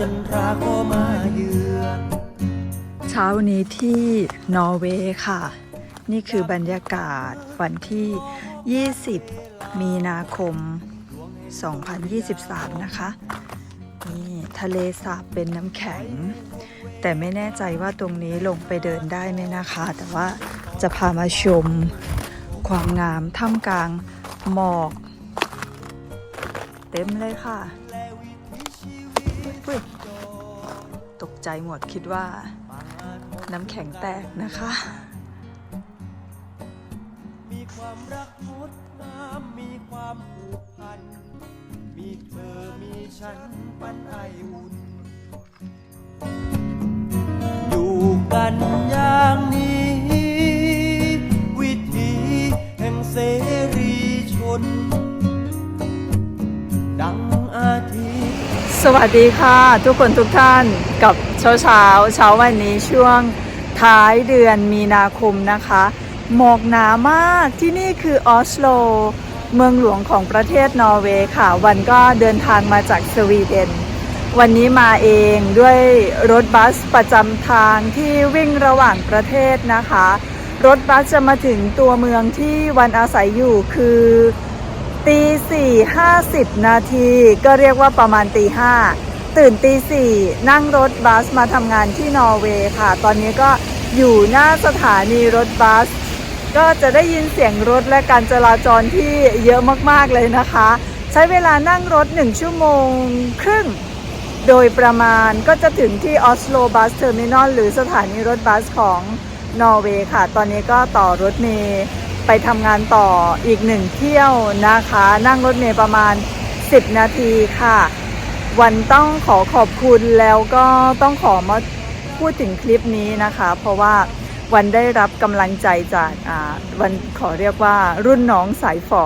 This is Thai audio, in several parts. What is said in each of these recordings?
จันทราก็มาเยือนเช้านี้ที่นอร์เวย์ค่ะ นี่คือบรรยากาศวันที่ 20 มีนาคม 2023 นะคะนี่ทะเลสาบเป็นน้ำแข็ง แต่ไม่แน่ใจว่าตรงนี้ลงไปเดินได้ไหมนะคะ แต่ว่าจะพามาชมความงามท่ามกลางหมอก เต็มเลยค่ะ ตกใจหมดคิดว่าน้ำแข็งแตกนะคะ มีความรักงดงามมีความผูกพัน มีเธอมีฉันปันไออุ่น อยู่กันอย่างนี้ สวัสดีค่ะทุกคนทุกท่านกับเช้าเช้าเช้าวันนี้ช่วงท้ายเดือนมีนาคมนะคะ หมอกหนามากที่นี่คือออสโล เมืองหลวงของประเทศนอร์เวย์ค่ะ วันก็เดินทางมาจากสวีเดน วันนี้มาเองด้วยรถบัสประจำทางที่วิ่งระหว่างประเทศนะคะ รถบัสจะมาถึงตัวเมืองที่วันอาศัยอยู่คือ ตีสี่ห้าสิบนาที ก็เรียกว่าประมาณตีห้าตื่นตีสี่นั่งรถบัสมาทำงานที่นอร์เวย์ค่ะ ตอนนี้ก็อยู่หน้าสถานีรถบัส ก็จะได้ยินเสียงรถและการจราจรที่เยอะมากๆเลยนะคะ ใช้เวลานั่งรถ 1 ชั่วโมงครึ่ง โดยประมาณก็จะถึงที่ออสโลบัสเทอร์มินอลหรือสถานีรถบัสของนอร์เวย์ค่ะ ตอนนี้ก็ต่อรถเมย์ ไปทำงานต่ออีกหนึ่งเที่ยวนะคะ นั่งรถเมย์ประมาณ 10 นาทีค่ะ วันต้องขอขอบคุณแล้วก็ต้องขอมาพูดถึงคลิปนี้นะคะ เพราะว่าวันได้รับกำลังใจจากอ่าวันขอเรียกว่ารุ่นน้องสายฝอ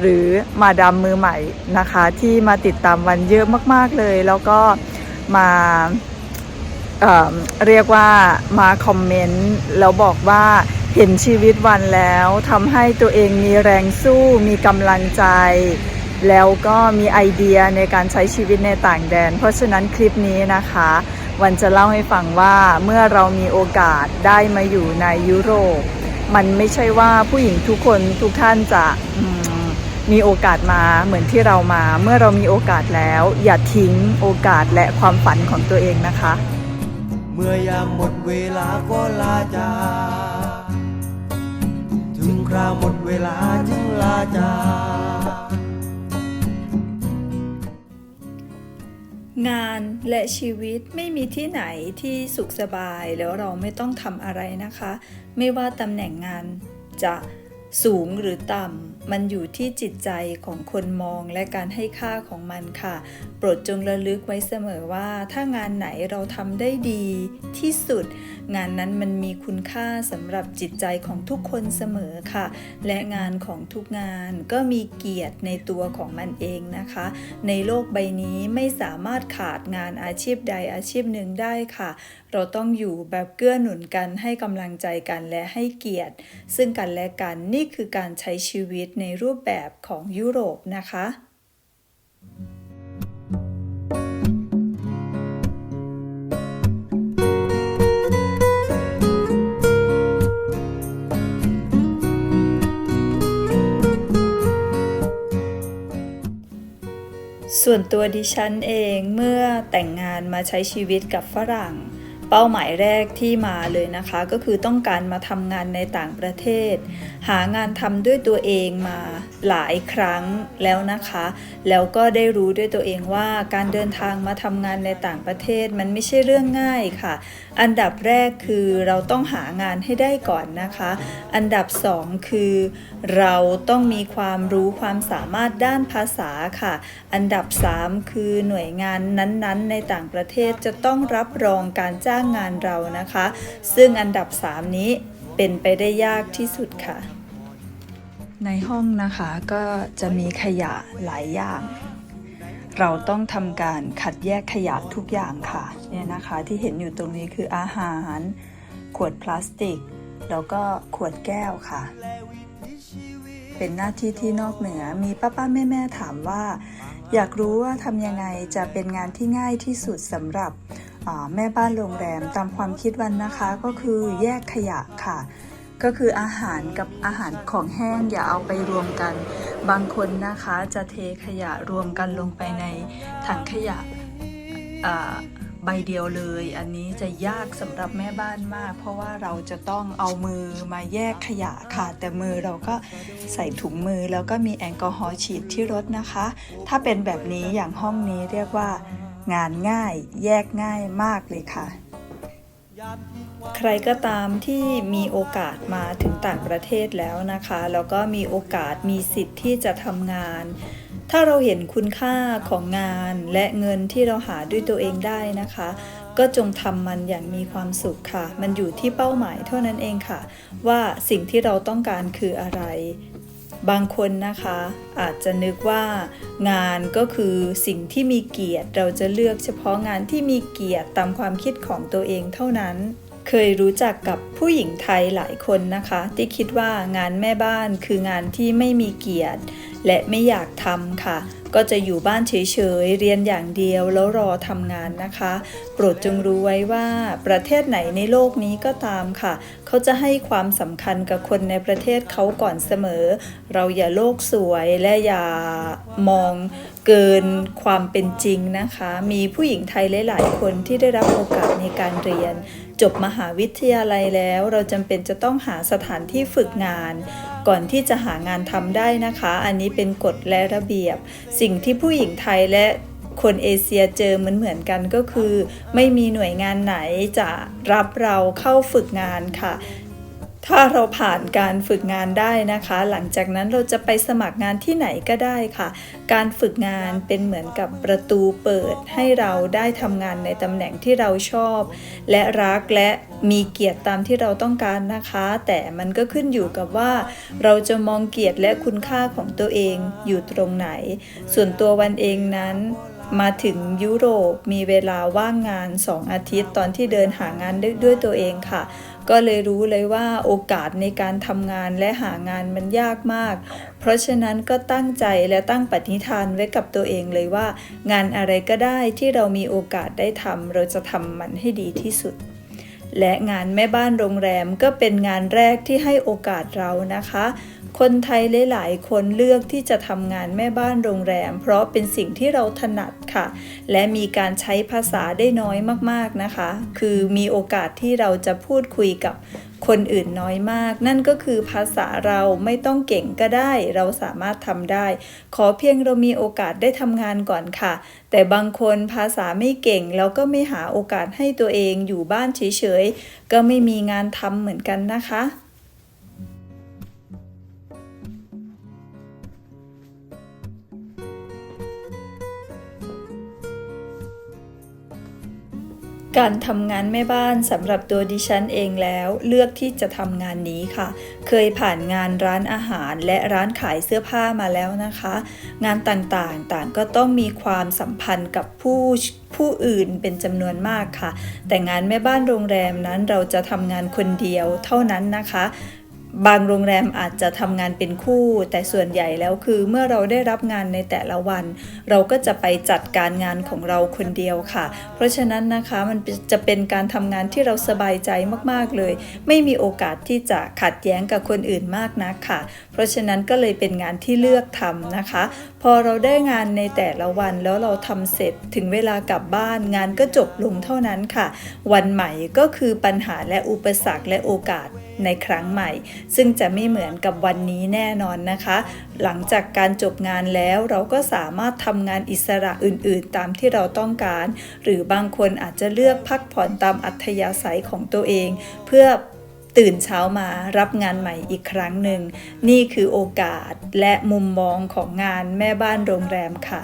หรือมาดามมือใหม่นะคะ ที่มาติดตามวันเยอะมาก ๆเลย แล้วก็มาเอ่อเรียกว่ามาคอมเมนต์แล้วบอกว่า เห็นชีวิตวันแล้วทำให้ตัวเองมีแรงสู้มีกำลังใจ แล้วก็มีไอเดียในการใช้ชีวิตในต่างแดน เพราะฉะนั้นคลิปนี้นะคะ วันจะเล่าให้ฟังว่าเมื่อเรามีโอกาสได้มาอยู่ในยุโรป มันไม่ใช่ว่าผู้หญิงทุกคนทุกท่านจะมีโอกาสมาเหมือนที่เรามา เมื่อเรามีโอกาสแล้ว อย่าทิ้งโอกาสและความฝันของตัวเองนะคะ เมื่อยามหมดเวลาก็ลาจาก คราวหมดเวลาจึงลาจางานและชีวิตไม่มีที่ไหนที่สุขสบายแล้วเราไม่ต้องทำอะไรนะคะ ไม่ว่าตำแหน่งงานจะสูงหรือต่ำ มันอยู่ที่จิตใจของคนมองและการให้ค่าของมันค่ะ โปรดจงระลึกไว้เสมอว่า ถ้างานไหนเราทำได้ดีที่สุด งานนั้นมันมีคุณค่าสำหรับจิตใจของทุกคนเสมอค่ะ และงานของทุกงานก็มีเกียรติในตัวของมันเองนะคะ ในโลกใบนี้ไม่สามารถขาดงานอาชีพใดอาชีพหนึ่งได้ค่ะ เราต้องอยู่แบบเกื้อหนุนกันให้กำลังใจกันและให้เกียรติ ซึ่งกันและกันนี่คือการใช้ชีวิตในรูปแบบของยุโรปนะคะ ส่วนตัวดิฉันเองเมื่อแต่งงานมาใช้ชีวิตกับฝรั่ง เป้าหมายแรกที่มาเลยนะคะ ก็คือต้องการมาทำงานในต่างประเทศ หางานทำด้วยตัวเองมาหลายครั้งแล้วนะคะ แล้วก็ได้รู้ด้วยตัวเองว่าการเดินทางมาทำงานในต่างประเทศมันไม่ใช่เรื่องง่ายค่ะ อันดับแรกคือเราต้องหางานให้ได้ก่อนนะคะ อันดับสองคือเราต้องมีความรู้ความสามารถด้านภาษาค่ะ อันดับ 3 คือหน่วยงานนั้นๆ ในต่างประเทศจะต้องรับรองการจ้างงานเรานะคะ ซึ่งอันดับ 3 นี้เป็นไปได้ยากที่สุดค่ะ ในห้องนะคะก็จะมีขยะหลายอย่าง เราต้องทำการคัดแยกขยะทุกอย่างค่ะเนี่ยนะคะที่เห็นอยู่ตรงนี้คืออาหาร ขวดพลาสติก แล้วก็ขวดแก้วค่ะ เป็นหน้าที่ที่นอกเหนือมีป้าป้าแม่แม่ๆถามว่า อยากรู้ว่าทำยังไงจะเป็นงานที่ง่ายที่สุดสำหรับแม่บ้านโรงแรมตามความคิดวันนะคะก็คือแยกขยะค่ะ ก็คืออาหารกับอาหารของแห้งอย่าเอาไปรวมกัน บางคนนะคะจะเทขยะรวมกันลงไปในถังขยะ ใบเดียวเลย อันนี้จะยากสำหรับแม่บ้านมาก เพราะว่าเราจะต้องเอามือมาแยกขยะค่ะ แต่มือเราก็ใส่ถุงมือแล้วก็มีแอลกอฮอล์ฉีดที่รถนะคะ ถ้าเป็นแบบนี้อย่างห้องนี้เรียกว่า งานง่ายแยกง่ายมากเลยค่ะใครก็ตามที่มีโอกาสมาถึงต่างประเทศแล้วนะคะ แล้วก็มีโอกาสมีสิทธิ์ที่จะทำงาน ถ้าเราเห็นคุณค่าของงานและเงินที่เราหาด้วยตัวเองได้นะคะ ก็จงทำมันอย่างมีความสุขค่ะ มันอยู่ที่เป้าหมายเท่านั้นเองค่ะ ว่าสิ่งที่เราต้องการคืออะไร บางคนนะคะ อาจจะนึกว่างานก็คือสิ่งที่มีเกียรติเราจะเลือกเฉพาะงานที่มีเกียรติตามความคิดของตัวเองเท่านั้นเคยรู้จักกับผู้หญิงไทยหลายคนนะคะ ที่คิดว่างานแม่บ้านคืองานที่ไม่มีเกียรติ และไม่อยากทำค่ะ ก็จะอยู่บ้านเฉยๆ เรียนอย่างเดียวแล้วรอทำงานนะคะ โปรดจงรู้ไว้ว่าประเทศไหนในโลกนี้ก็ตามค่ะ เขาจะให้ความสำคัญกับคนในประเทศเขาก่อนเสมอ เราอย่าโลกสวยและอย่ามอง เกินความเป็นจริงนะคะ มีผู้หญิงไทยหลาย ๆ คนที่ได้รับโอกาสในการเรียน จบมหาวิทยาลัยแล้ว เราจำเป็นจะต้องหาสถานที่ฝึกงาน ก่อนที่จะหางานทำได้นะคะ อันนี้เป็นกฎและระเบียบ สิ่งที่ผู้หญิงไทยและคนเอเชียเจอเหมือนเหมือนกันก็คือ ไม่มีหน่วยงานไหนจะรับเราเข้าฝึกงานค่ะ ถ้าเราผ่านการฝึกงานได้นะคะ หลังจากนั้นเราจะไปสมัครงานที่ไหนก็ได้ค่ะ การฝึกงานเป็นเหมือนกับประตูเปิดให้เราได้ทำงานในตำแหน่งที่เราชอบ และรักและมีเกียรติตามที่เราต้องการนะคะ แต่มันก็ขึ้นอยู่กับว่า เราจะมองเกียรติและคุณค่าของตัวเองอยู่ตรงไหน ส่วนตัววันเองนั้นมาถึงยุโรปมีเวลาว่างงาน 2 อาทิตย์ตอนที่เดินหางานด้วยด้วยตัวเองค่ะ ก็เลยรู้เลยว่าโอกาสในการทำงานและหางานมันยากมาก เพราะฉะนั้นก็ตั้งใจและตั้งปณิธานไว้กับตัวเองเลยว่า งานอะไรก็ได้ที่เรามีโอกาสได้ทำเราจะทำมันให้ดีที่สุด และงานแม่บ้านโรงแรมก็เป็นงานแรกที่ให้โอกาสเรานะคะ คนไทยหลายๆ คนเลือกที่จะทำงานแม่บ้านโรงแรม เพราะเป็นสิ่งที่เราถนัดค่ะ และมีการใช้ภาษาได้น้อยมากๆนะคะ คือมีโอกาสที่เราจะพูดคุยกับคนอื่นน้อยมาก นั่นก็คือภาษาเราไม่ต้องเก่งก็ได้ เราสามารถทำได้ ขอเพียงเรามีโอกาสได้ทำงานก่อนค่ะ แต่บางคนภาษาไม่เก่งแล้วก็ไม่หาโอกาสให้ตัวเองอยู่บ้านเฉยๆก็ไม่มีงานทำเหมือนกันนะคะ การทำงานแม่บ้านสำหรับตัวดิฉันเองแล้วเลือกที่จะทำงานนี้ค่ะ เคยผ่านงานร้านอาหารและร้านขายเสื้อผ้ามาแล้วนะคะ งานต่างๆต่างก็ต้องมีความสัมพันธ์กับผู้ผู้อื่นเป็นจำนวนมากค่ะ แต่งานแม่บ้านโรงแรมนั้นเราจะทำงานคนเดียวเท่านั้นนะคะ บางโรงแรมอาจจะทำงานเป็นคู่ แต่ส่วนใหญ่แล้วคือเมื่อเราได้รับงานในแต่ละวัน เราก็จะไปจัดการงานของเราคนเดียวค่ะ เพราะฉะนั้นนะคะมันจะเป็นการทำงานที่เราสบายใจมากๆเลย ไม่มีโอกาสที่จะขัดแย้งกับคนอื่นมากนักค่ะ เพราะฉะนั้นก็เลยเป็นงานที่เลือกทำนะคะ อเราได้งานในแต่ละวันแล้วเราทำเสร็จถึงเวลากลับบ้านงานก็จบลงเท่านั้นค่ะ วันใหม่ก็คือปัญหาและอุปสรรคและโอกาสในครั้งใหม่ ซึ่งจะไม่เหมือนกับวันนี้แน่นอนนะคะ หลังจากการจบงานแล้วเราก็สามารถทำงานอิสระอื่นๆ ตามที่เราต้องการ หรือบางคนอาจจะเลือกพักผ่อนตามอัธยาศัยของตัวเอง เพื่อ ตื่นเช้ามารับงานใหม่อีกครั้งหนึ่ง นี่คือโอกาสและมุมมองของงานแม่บ้านโรงแรมค่ะ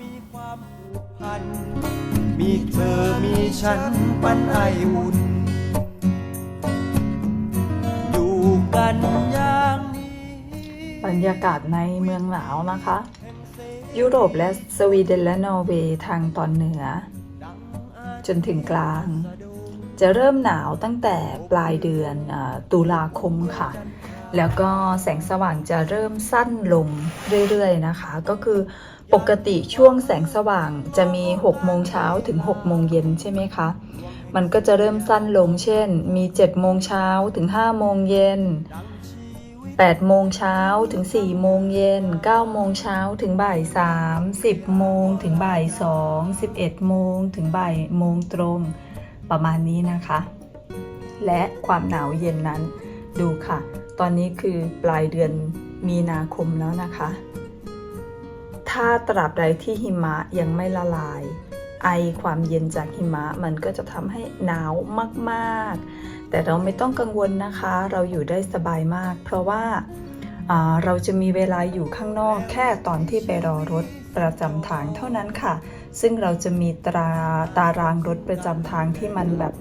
มีความพันมีเธอมีฉันปันไออุ่นอยู่กันอย่างนี้บรรยากาศในเมืองหนาวนะคะ ยุโรปและสวีเดนและนอร์เวย์ทางตอนเหนือ จนถึงกลาง จะเริ่มหนาวตั้งแต่ปลายเดือนตุลาคมค่ะ แล้วก็แสงสว่างจะเริ่มสั้นลงเรื่อยๆนะคะ ก็คือปกติช่วงแสงสว่างจะมี 6 โมงเช้าถึง 6 โมงเย็นใช่ไหมคะ มันก็จะเริ่มสั้นลง เช่น มี 7 โมงเช้าถึง 5 โมงเย็น 8 โมงเช้าถึง 4 โมงเย็น 9 โมงเช้าถึงบ่าย 3 10 โมงถึงบ่าย 2 11 โมงถึงบ่ายโมงตรง ประมาณนี้นะคะ และความหนาวเย็นนั้นดูค่ะ ตอนนี้คือปลายเดือนมีนาคมแล้วนะคะ ถ้าตราบใดที่หิมะยังไม่ละลาย ไอความเย็นจากหิมะมันก็จะทำให้หนาวมากๆ แต่เราไม่ต้องกังวลนะคะ เราอยู่ได้สบายมาก เพราะว่าอ่าเราจะมีเวลาอยู่ข้างนอกแค่ตอนที่ไปรอรถ ประจำทางเท่านั้นค่ะ ซึ่งเราจะมีตราตารางรถประจำทางที่มันแบบ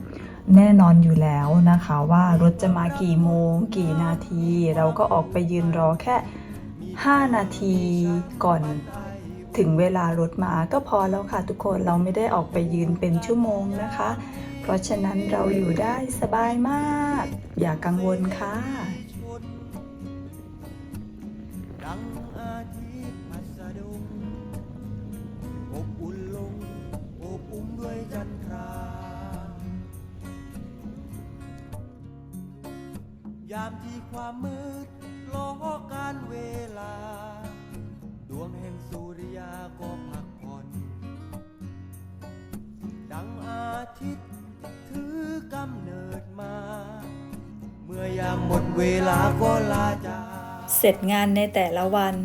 แน่นอนอยู่แล้วนะคะ ว่ารถจะมากี่โมง กี่นาที เราก็ออกไปยืนรอแค่ 5 นาทีก่อนถึงเวลารถมาก็พอแล้วค่ะทุกคนเราไม่ได้ออกไปยืนเป็นชั่วโมงนะคะ เพราะฉะนั้นเราอยู่ได้สบายมาก อย่ากังวลค่ะ ความมืดล้อการเวลา ดวงแห่งสุริยาก็พักผ่อน ดังอาทิตย์ถือกำเนิดมา เมื่อยามหมดเวลาก็ลาจากเสร็จงานในแต่ละวัน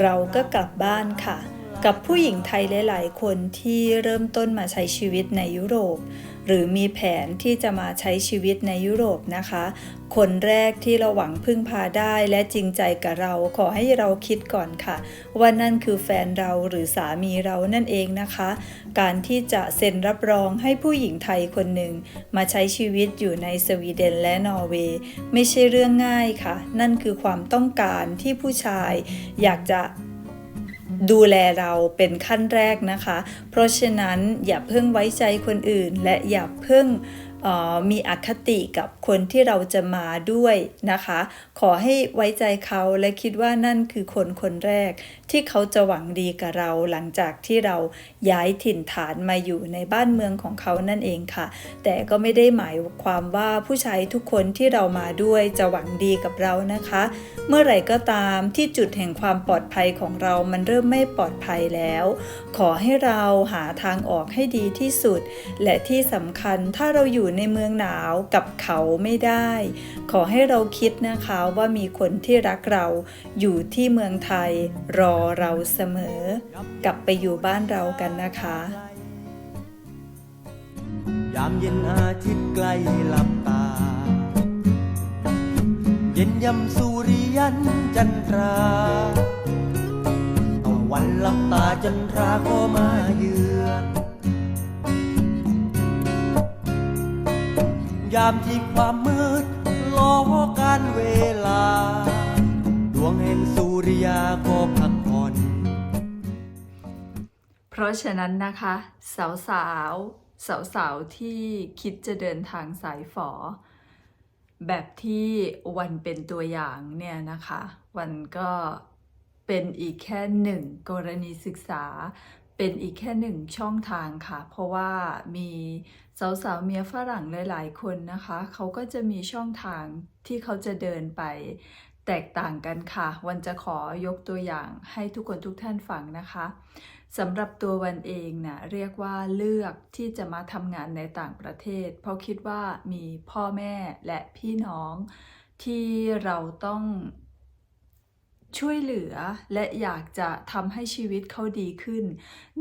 เราก็กลับบ้านค่ะ กับผู้หญิงไทยหลาย ๆ คนที่เริ่มต้นมาใช้ชีวิตในยุโรป หรือมีแผนที่จะมาใช้ชีวิตในยุโรปนะคะ คนแรกที่เราหวังพึ่งพาได้และจริงใจกับเราขอให้เราคิดก่อนค่ะ ว่านั่นคือแฟนเราหรือสามีเรานั่นเองนะคะ การที่จะเซ็นรับรองให้ผู้หญิงไทยคนหนึ่ง มาใช้ชีวิตอยู่ในสวีเดนและนอร์เวย์ไม่ใช่เรื่องง่ายค่ะ นั่นคือความต้องการที่ผู้ชายอยากจะ ดูแลเราเป็นขั้นแรกนะคะ เพราะฉะนั้นอย่าเพิ่งไว้ใจคนอื่น และอย่าเพิ่ง มีอคติกับคนที่เราจะมาด้วยนะคะ ขอให้ไว้ใจเขาและคิดว่านั่นคือคนคนแรก ที่เขาจะหวังดีกับเราหลังจากที่เราย้ายถิ่นฐานมาอยู่ในบ้านเมืองของเขานั่นเองค่ะ แต่ก็ไม่ได้หมายความว่าผู้ชายทุกคนที่เรามาด้วยจะหวังดีกับเรานะคะ เมื่อไหร่ก็ตามที่จุดแห่งความปลอดภัยของเรามันเริ่มไม่ปลอดภัยแล้ว ขอให้เราหาทางออกให้ดีที่สุด และที่สำคัญถ้าเราอยูู่่ในเมืองหนาวกับเขาไม่ได้ ขอให้เราคิดนะคะว่ามีคนที่รักเราอยู่ที่เมืองไทยรอเราเสมอ กลับไปอยู่บ้านเรากันนะคะ ยามเย็นอาทิตย์ใกล้หลับตา เย็นยำสุริยันจันทราตะวันหลับตาจันทราก็มาเยือน ยามที่ความมืดล้อการเวลา ดวงแห่งสุริยาก็พักผ่อน เพราะฉะนั้นนะคะ สาวสาวสาวสาวๆที่คิดจะเดินทางสายฝอ แบบที่วันเป็นตัวอย่างเนี่ยนะคะ วันก็เป็นอีกแค่หนึ่งกรณีศึกษา เป็นอีกแค่หนึ่งช่องทางค่ะ เพราะว่ามีสาวสาวเมียฝรั่งหลาย ๆ คนนะคะ เขาก็จะมีช่องทางที่เขาจะเดินไปแตกต่างกันค่ะ วันจะขอยกตัวอย่างให้ทุกคนทุกท่านฟังนะคะสำหรับตัววันเองนะเรียกว่าเลือกที่จะมาทำงานในต่างประเทศ เพราะคิดว่ามีพ่อแม่และพี่น้องที่เราต้อง ช่วยเหลือและอยากจะทำให้ชีวิตเขาดีขึ้น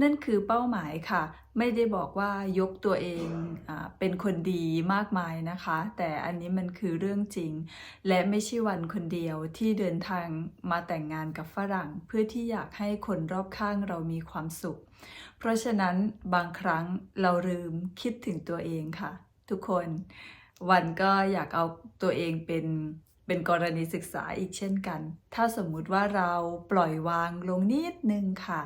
นั่นคือเป้าหมายค่ะ ไม่ได้บอกว่ายกตัวเองอเป็นคนดีมากมายนะคะ แต่อันนี้มันคือเรื่องจริง และไม่ใช่วันคนเดียวที่เดินทางมาแต่งงานกับฝรั่ง เพื่อที่อยากให้คนรอบข้างเรามีความสุข เพราะฉะนั้นบางครั้งเราลืมคิดถึงตัวเองค่ะ ทุกคนวันก็อยากเอาตัวเองเป็น เป็นกรณีศึกษาอีกเช่นกัน ถ้าสมมุติว่าเราปล่อยวางลงนิดนึงค่ะ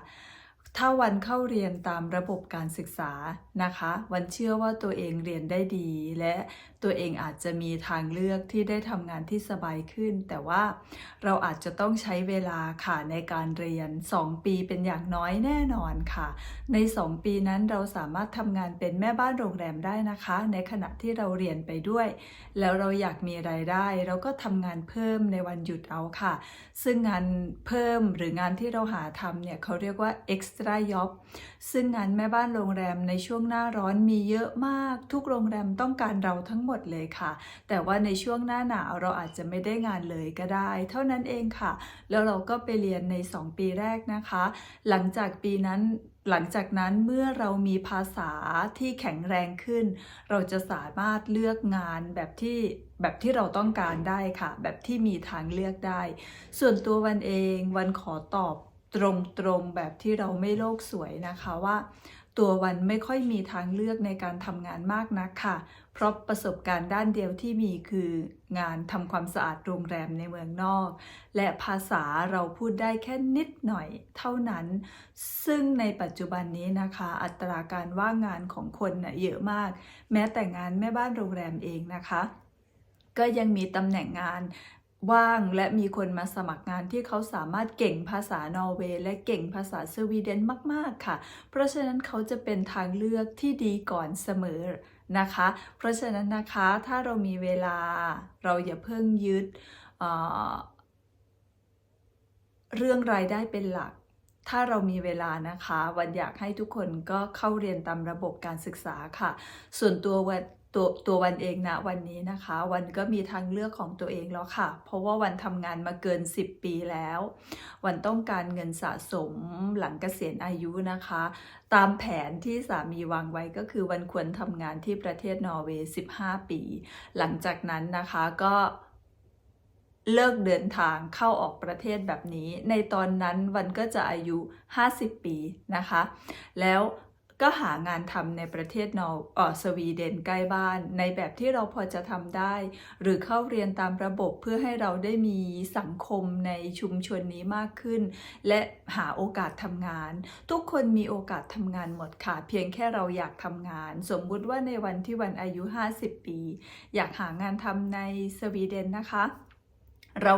ถ้าวันเข้าเรียนตามระบบการศึกษานะคะ วันเชื่อว่าตัวเองเรียนได้ดี และ ตัวเองอาจจะมีทางเลือกที่ได้ทำงานที่สบายขึ้น แต่ว่าเราอาจจะต้องใช้เวลาค่ะในการเรียน 2 ปีเป็นอย่างน้อยแน่นอนค่ะ ใน 2 ปีนั้นเราสามารถทำงานเป็นแม่บ้านโรงแรมได้นะคะ ในขณะที่เราเรียนไปด้วย แล้วเราอยากมีรายได้ เราก็ทำงานเพิ่มในวันหยุดเอาค่ะ ซึ่งงานเพิ่มหรืองานที่เราหาทำเนี่ยเขาเรียกว่า extra job ซึ่งงานแม่บ้านโรงแรมในช่วงหน้าร้อนมีเยอะมาก ทุกโรงแรมต้องการเราทั้งหมดเลยค่ะ แต่ว่าในช่วงหน้าหนาวเราอาจจะไม่ได้งานเลยก็ได้ เท่านั้นเองค่ะ แล้วเราก็ไปเรียนใน 2 ปีแรกนะคะ หลังจากปีนั้นหลังจากนั้นเมื่อเรามีภาษาที่แข็งแรงขึ้น เราจะสามารถเลือกงานแบบที่แบบที่เราต้องการได้ค่ะ แบบที่มีทางเลือกได้ ส่วนตัววันเองวันขอตอบตรงๆแบบที่เราไม่โลกสวยนะคะว่า ตัววันไม่ค่อยมีทางเลือกในการทำงานมากนักค่ะ เพราะประสบการณ์ด้านเดียวที่มีคืองานทำความสะอาดโรงแรมในเมืองนอก และภาษาเราพูดได้แค่นิดหน่อยเท่านั้น ซึ่งในปัจจุบันนี้นะคะ อัตราการว่างงานของคนน่ะเยอะมาก แม้แต่งานแม่บ้านโรงแรมเองนะคะก็ยังมีตำแหน่งงาน ว่างและมีคนมาสมัครงานที่เขาสามารถเก่งภาษานอร์เวย์และเก่งภาษาสวีเดนมาก ๆ ค่ะ เพราะฉะนั้นเขาจะเป็นทางเลือกที่ดีก่อนเสมอนะคะ เพราะฉะนั้นนะคะถ้าเรามีเวลาเราอย่าเพิ่งยึดเเรื่องรายได้เป็นหลัก ถ้าเรามีเวลานะคะ วันอยากให้ทุกคนก็เข้าเรียนตามระบบการศึกษาค่ะ ส่วนตัววัน ตัวตัววันเองนะวันนี้นะคะ วันก็มีทางเลือกของตัวเองแล้วค่ะ เพราะว่าวันทำงานมาเกิน 10 ปีแล้ว วันต้องการเงินสะสมหลังเกษียณอายุนะคะ ตามแผนที่สามีวางไว้ก็คือวันควรทำงานที่ประเทศนอร์เวย์15 ปี หลังจากนั้นนะคะก็เลิกเดินทางเข้าออกประเทศแบบนี้ ในตอนนั้นวันก็จะอายุ 50 ปีนะคะ แล้ว ก็หางานทำในประเทศนอร์เออสวีเดนใกล้บ้าน ในแบบที่เราพอจะทำได้ หรือเข้าเรียนตามระบบเพื่อให้เราได้มีสังคมในชุมชนนี้มากขึ้น และหาโอกาสทำงาน ทุกคนมีโอกาสทำงานหมดค่ะ เพียงแค่เราอยากทำงาน สมมุติว่าในวันที่วันอายุ 50 ปี อยากหางานทำในสวีเดนนะคะ เรา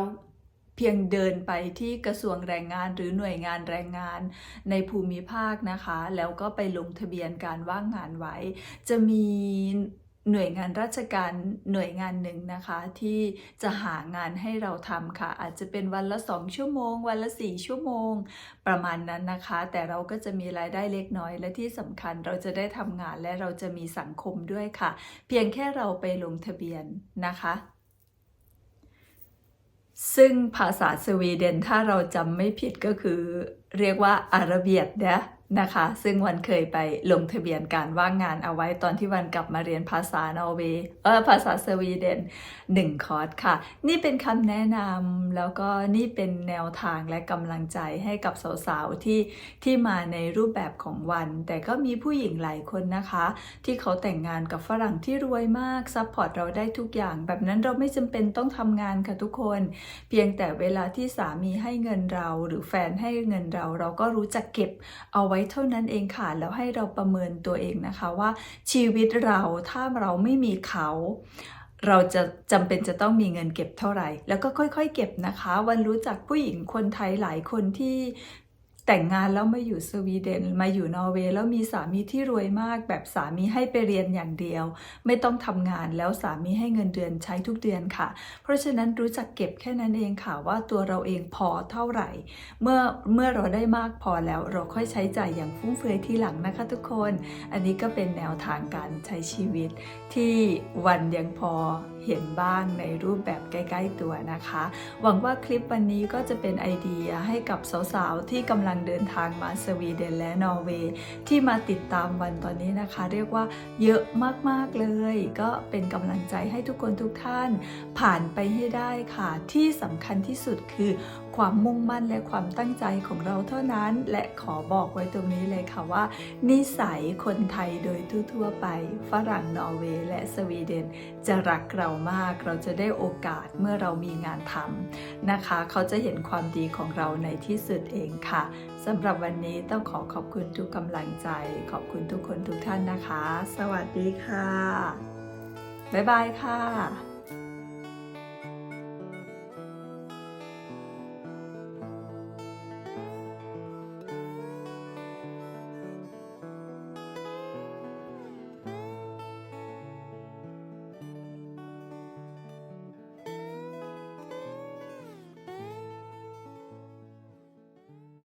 เพียงเดินไปที่กระทรวงแรงงานหรือหน่วยงานแรงงานในภูมิภาคนะคะ แล้วก็ไปลงทะเบียนการว่างงานไว้ จะมีหน่วยงานราชการหน่วยงานหนึ่งนะคะ ที่จะหางานให้เราทำค่ะ อาจจะเป็นวันละ 2 ชั่วโมง วันละ 4 ชั่วโมง ประมาณนั้นนะคะ แต่เราก็จะมีรายได้เล็กน้อย และที่สำคัญเราจะได้ทำงานและเราจะมีสังคมด้วยค่ะ เพียงแค่เราไปลงทะเบียนนะคะ ซึ่งภาษาสวีเดนถ้าเราจำไม่ผิดก็คือ เรียกว่าอาราเบียดนะ นะคะ ซึ่งวันเคยไปลงทะเบียนการว่างงานเอาไว้ตอนที่วันกลับมาเรียนภาษานอร์เวย์เออภาษาสวีเดนหนึ่งคอร์สค่ะ นี่เป็นคำแนะนำแล้วก็นี่เป็นแนวทางและกำลังใจให้กับสาวๆที่ที่มาในรูปแบบของวัน แต่ก็มีผู้หญิงหลายคนนะคะ ที่เขาแต่งงานกับฝรั่งที่รวยมากซัพพอร์ตเราได้ทุกอย่าง แบบนั้นเราไม่จำเป็นต้องทำงานค่ะทุกคน เพียงแต่เวลาที่สามีให้เงินเรา หรือแฟนให้เงินเราเราก็รู้จักเก็บเอาไวว้เท่านั้นเองค่ะ แล้วให้เราประเมินตัวเองนะคะว่าชีวิตเราถ้าเราไม่มีเขา เราจะจำเป็นจะต้องมีเงินเก็บเท่าไหร่ แล้วก็ค่อยๆ เก็บนะคะ วันรู้จักผู้หญิงคนไทยหลายคนที่ แต่งงานแล้วมาอยู่สวีเดนมาอยู่นอร์เวย์แล้วมีสามีที่รวยมากแบบสามีให้ไปเรียนอย่างเดียว ไม่ต้องทำงานแล้วสามีให้เงินเดือนใช้ทุกเดือนค่ะ เพราะฉะนั้นรู้จักเก็บแค่นั้นเองค่ะว่าตัวเราเองพอเท่าไหร่ เมื่อเมื่อเราได้มากพอแล้วเราค่อยใช้จ่ายอย่างฟุ่มเฟือยทีหลังนะคะทุกคน อันนี้ก็เป็นแนวทางการใช้ชีวิตที่วันยังพอ เห็นบ้างในรูปแบบใกล้ ๆตัวนะคะ หวังว่าคลิปวันนี้ก็จะเป็นไอเดียให้กับสาวๆ ที่กำลังเดินทางมาสวีเดนและนอร์เวย์ที่มาติดตามวันตอนนี้นะคะ เรียกว่าเยอะมากๆเลย ก็เป็นกำลังใจให้ทุกคนทุกท่าน ผ่านไปให้ได้ค่ะ ที่สำคัญที่สุดคือ ความมุ่งมั่นและความตั้งใจของเราเท่านั้น และขอบอกไว้ตรงนี้เลยค่ะว่า นิสัยคนไทยโดยทั่วๆไปฝรั่งนอร์เวย์และสวีเดน จะรักเรามากเราจะได้โอกาสเมื่อเรามีงานทำนะคะ เขาจะเห็นความดีของเราในที่สุดเองค่ะสำหรับวันนี้ต้องขอขอบคุณทุกกำลังใจ ขอบคุณทุกคนทุกท่านนะคะ สวัสดีค่ะ บ๊ายบายค่ะ